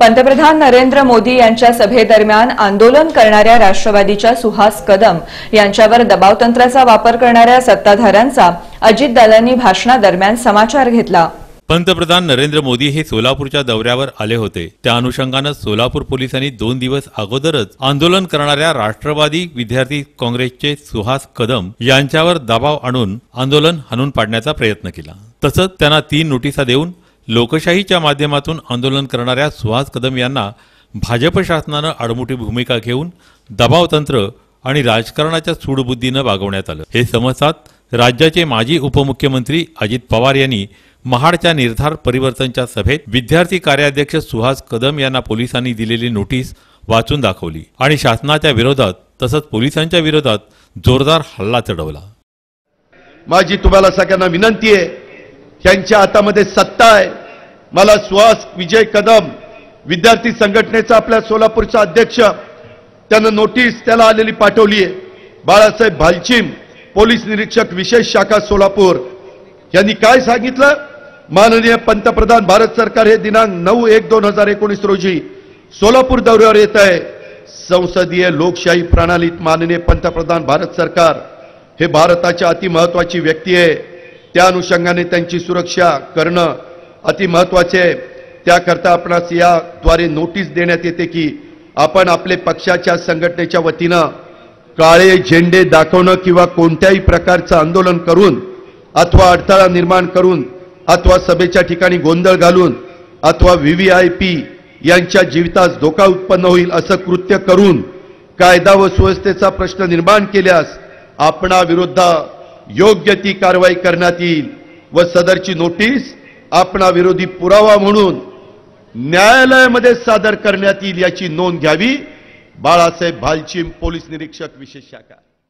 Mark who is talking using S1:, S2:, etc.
S1: पंतप्रधान नरेंद्र मोदी यांच्या सभेदरम्यान आंदोलन करणाऱ्या राष्ट्रवादीच्या सुहास कदम यांच्यावर दबावतंत्राचा वापर करणाऱ्या सत्ताधाऱ्यांचा अजितदादांनी भाषणादरम्यान समाचार घेतला.
S2: पंतप्रधान नरेंद्र मोदी हे सोलापूरच्या दौऱ्यावर आले होते. त्या अनुषंगानं सोलापूर पोलिसांनी दोन दिवस अगोदरच आंदोलन करणाऱ्या राष्ट्रवादी विद्यार्थी काँग्रेसचे सुहास कदम यांच्यावर दबाव आणून आंदोलन हाणून पाडण्याचा प्रयत्न केला. तसंच त्यांना तीन नोटिसा देऊन लोकशाहीच्या माध्यमातून आंदोलन करणाऱ्या सुहास कदम यांना भाजप शासनानं आडमुठी भूमिका घेऊन दबावतंत्र आणि राजकारणाच्या सूडबुद्धीनं वागवण्यात आलं. हे समजतात राज्याचे माजी उपमुख्यमंत्री अजित पवार यांनी महाडच्या निर्धार परिवर्तनच्या सभेत विद्यार्थी कार्याध्यक्ष सुहास कदम यांना पोलिसांनी दिलेली नोटीस वाचून दाखवली आणि शासनाच्या विरोधात तसंच पोलिसांच्या विरोधात जोरदार हल्ला चढवला.
S3: माझी तुम्हाला सगळ्यांना विनंती आहे त्यांच्या हातामध्ये सत्ता आहे. मला सुहास विजय कदम विद्यार्थी संघटनेचा आपल्या सोलापूरचा अध्यक्ष त्यानं नोटीस त्याला आलेली पाठवली आहे. बाळासाहेब भालचिम पोलीस निरीक्षक विशेष शाखा सोलापूर. यांनी काय सांगितलं? माननीय पंतप्रधान भारत सरकार हे दिनांक नऊ एक दोन हजार एकोणीस रोजी सोलापूर दौऱ्यावर येत आहे. संसदीय लोकशाही प्रणालीत माननीय पंतप्रधान भारत सरकार हे भारताच्या अतिमहत्वाची व्यक्ती आहे. त्या अनुषंगाने त्यांची सुरक्षा करणं अतिमहत्वाचे आहे. त्याकरता आपणास याद्वारे नोटीस देण्यात येते की आपण आपले पक्षाच्या संघटनेच्या वतीनं काळे झेंडे दाखवणं किंवा कोणत्याही प्रकारचं आंदोलन करून अथवा अडथळा निर्माण करून अथवा सभेच्या ठिकाणी गोंधळ घालून अथवा व्हीव्हीआयपी यांच्या जीवितास धोका उत्पन्न होईल असं कृत्य करून कायदा व सुव्यवस्थेचा प्रश्न निर्माण केल्यास आपणाविरुद्ध योग्य ती कारवाई करण्यात येईल व सदरची नोटीस आपणाविरोधी पुरावा म्हणून न्यायालयामध्ये सादर करण्यात येईल याची नोंद घ्यावी. बाळासाहेब भालचिम पोलीस निरीक्षक विशेष शाखा.